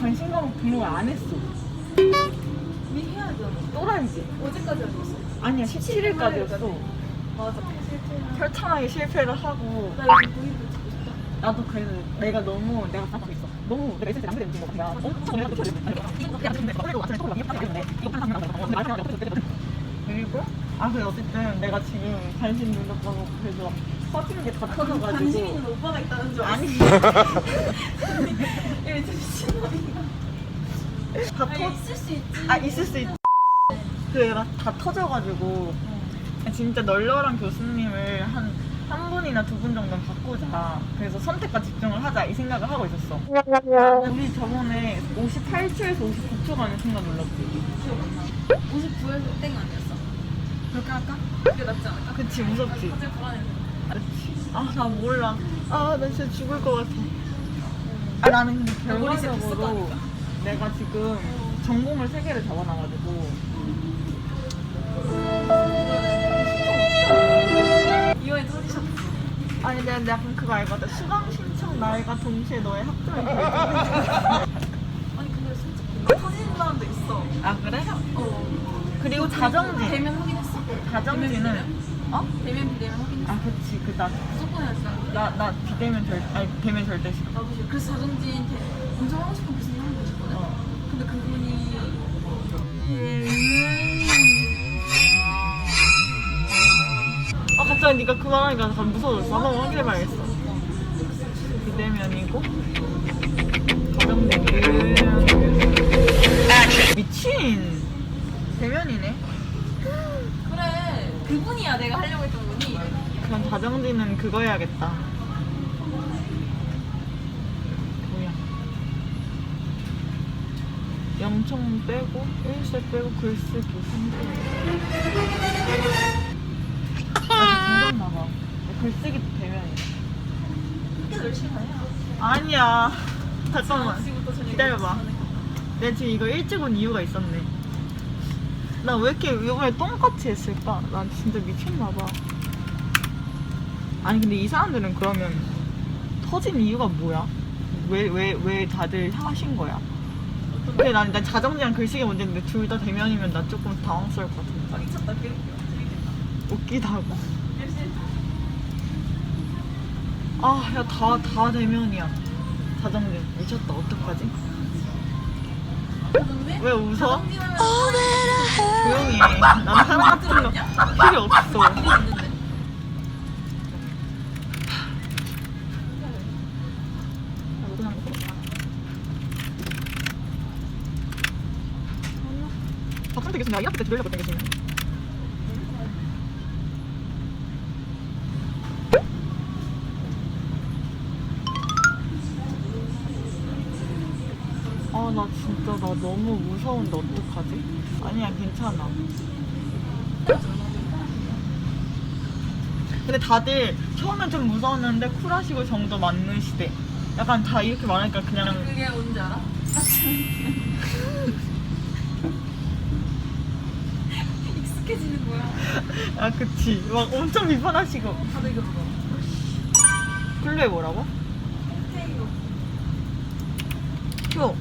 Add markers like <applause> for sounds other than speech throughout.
관심 과목 등록을 안 했어. 미 해야 되잖아. 또라이지. 어제까지 아니었어? 아니야 17일까지였어. 맞아. 철창하게 실패를 하고 나 요즘 구입도 찍고 싶다. 나도 그래서 내가 너무 내가 답하고 있어. 너무 내가 있을 때 남들이 느낀 거 같아. 어? 처음 내가. 이거 그냥 근데 이거 사람 나랑 그리고 아 그래 어쨌든 내가 지금 관심 눌렀다고 그래서 퍼지는 게다 관심 터져가지고 있는 오빠가 있다는 줄 아니. 이거 진짜 미친놈인가? 다 아니, 터. 있을 수 있지. 아 있을 수 있. 그래 다 터져가지고 진짜 널널한 교수님을 한 한 분이나 두 분 정도는 바꾸자. 그래서 선택과 집중을 하자 이 생각을 하고 있었어. 우리 저번에 58초에서 59초 가는 순간 놀랐지. 59에서 땡 아니었어? 그렇게 할까? 그게 낫지 않을까? 그치 무섭지. 갑자기 불안해서. 그치. 아나 몰라. 아 나 진짜 죽을 것 같아. 아 나는 결과적으로. 내가 지금 전공을 세 개를 잡아놔가지고 이번에 터지셨어. 아니 내가 약간 그거 알거든. 수강 신청 날과 동시에 너의 학점이 결정돼. 아니 근데 솔직히 터지는 사람도 있어. 아 그래? 어. 그리고 자정지. 대면 확인했어? 자정지는 어? 대면 비대면 확인했어. 아 그치 그나 무조건 해야지. 나, 나 비대면 절 아니 대면 절대 싫어. 나도 싫어. 그래서 자정지한테 엄청 하고 싶은 교수님 한분 계셨거든. 어. 근데 그분이 아 갑자기 네가 그 말하니까 약간 무서워졌어. 한번 확인해봐야겠어. 비대면이고 가정대면 미친 대면이네. 그래 그분이야 내가 하려고 했던 분이 그럼 자정지는 그거 해야겠다. 뭐야? 영청 빼고 일세 빼고 글쓰기 3개. 아, 궁금나봐. 글쓰기도 다녀 아니야. 잠깐만. 기다려봐. 내가 지금 이거 일찍 온 이유가 있었네. 나 왜 이렇게 이번에 똥같이 했을까? 난 진짜 미쳤나봐. 아니 근데 이 사람들은 그러면 터진 이유가 뭐야? 왜 왜 왜 다들 하신 거야? 근데 난, 난 자정지랑 글쓰기 문제인데 둘 다 대면이면 나 조금 당황스러울 것 같은데. 아 미쳤다 개웃겨 재밌겠다 웃기다고. 아, 야, 다, 다 대면이야. 자정지. 미쳤다. 어떡하지? 왜 웃어? 자정지하면 조용히 해. 난 사람 같은 거 필요 없어. 나 1학기 때 들으려고 했던 교수님. 아, 나 진짜, 나 너무 무서운데 어떡하지? 아니야, 괜찮아. 근데 다들 처음엔 좀 무서웠는데 쿨하시고 정도 맞는 시대. 약간 다 이렇게 말하니까 그냥 그게 뭔지 알아? <laughs> 익숙해지는 거야 <laughs> 아 그치 막 엄청 비판하시고 다들 이거 그거 블루에 뭐라고? 흑태이거 표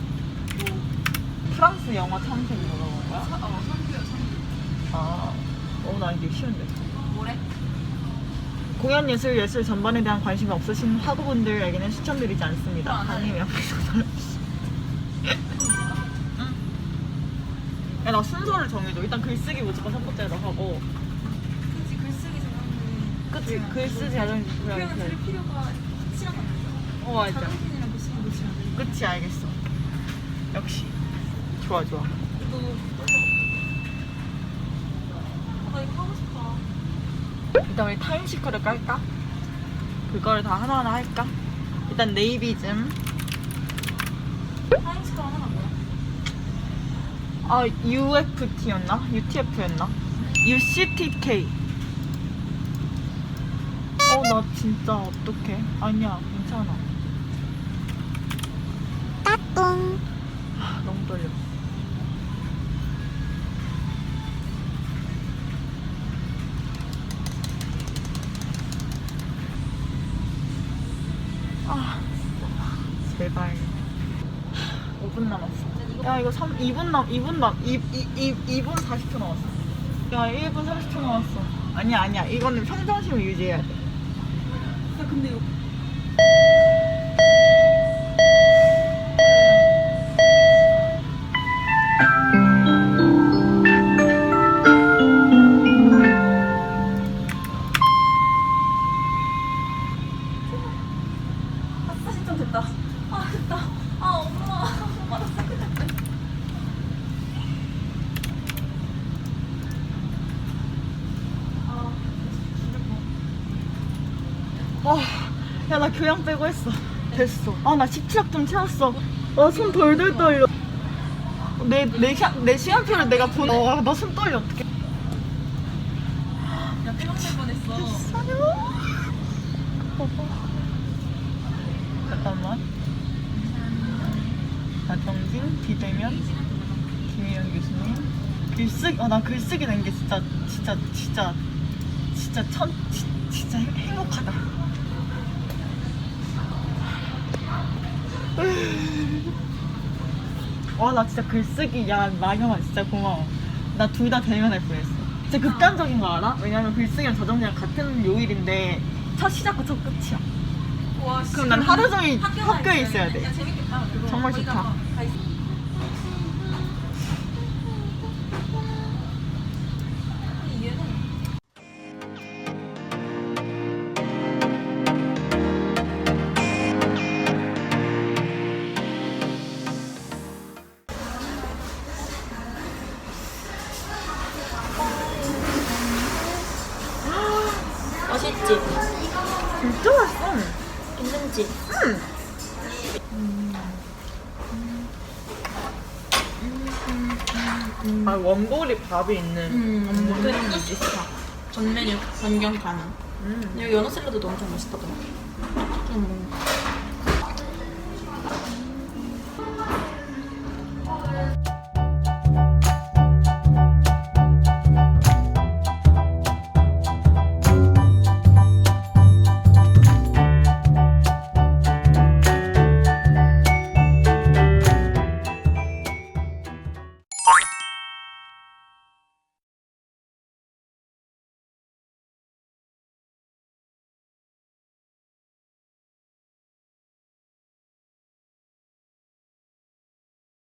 프랑스 영어 탐색이 뭐라고 한 거야? 어 선규야 선규 아, 어, 나 이게 쉬운데. 뭐래? 공연 예술, 예술 전반에 대한 관심이 없으신 학우분들에게는 추천드리지 않습니다. 안 해. 아니면 야, 나 순서를 정해줘. 일단 글쓰기 무조건 첫 번째로 하고. 그치 글쓰기 잘하는 그치, 글쓰기 하는 그러면 들을 필요가 확실한 건 아니야 어, 맞아. 자동신이랑 글쓰기 놓치면 안 돼. 그치, 알겠어. 역시. 좋아, 좋아. 너 아, 나 이거 하고 싶다. 일단 우리 타임시커를 깔까? 그거를 다 하나하나 할까? 일단 네이비즘. 타임스커 하나? 아, UFT였나? UTF였나? UCTK. 어, 나 진짜 어떡해. 아니야, 괜찮아. 따뚱. 너무 떨려. 아, 제발. 5분 남았어. 야 이거 3 2분 남 2분 남 2, 2, 2, 2분 40초 남았어. 야 1분 30초 남았어. 아니야 아니야 이거는 평정심을 유지해야 돼. 야 근데 이거 아, 야나 교양 빼고 했어. 됐어. 아나 식취약 좀 채웠어. 아손 덜덜 떨려. 내 내 시간 내 시간표를 내가 본. 어, 나 손 떨려 어떡해. 야 삐걱될 뻔했어. 잠깐만. 나경진, 비대면, 김희영 교수님. 글쓰기, 아, 나 글쓰기 낸 게 진짜, 진짜, 진짜, 진짜 천, 지, 진짜 행- 행복하다. 와, 나 진짜 글쓰기, 야, 나경아 진짜 고마워. 나 둘 다 대면할 뻔했어. 진짜 극단적인 거 알아? 왜냐면 글쓰기랑 자전거랑 같은 요일인데 첫 시작과 첫 끝이야. 와, 그럼 난 하루 종일 학교에 있어야 돼. 야 재밌겠다. 그거. 정말 거기가 좋다. 있 아 원골이 밥이 있는. 음, 모든 이지. 전 메뉴 변경 가능. 음. 여기 연어 샐러드도 엄청 맛있다더라. 좀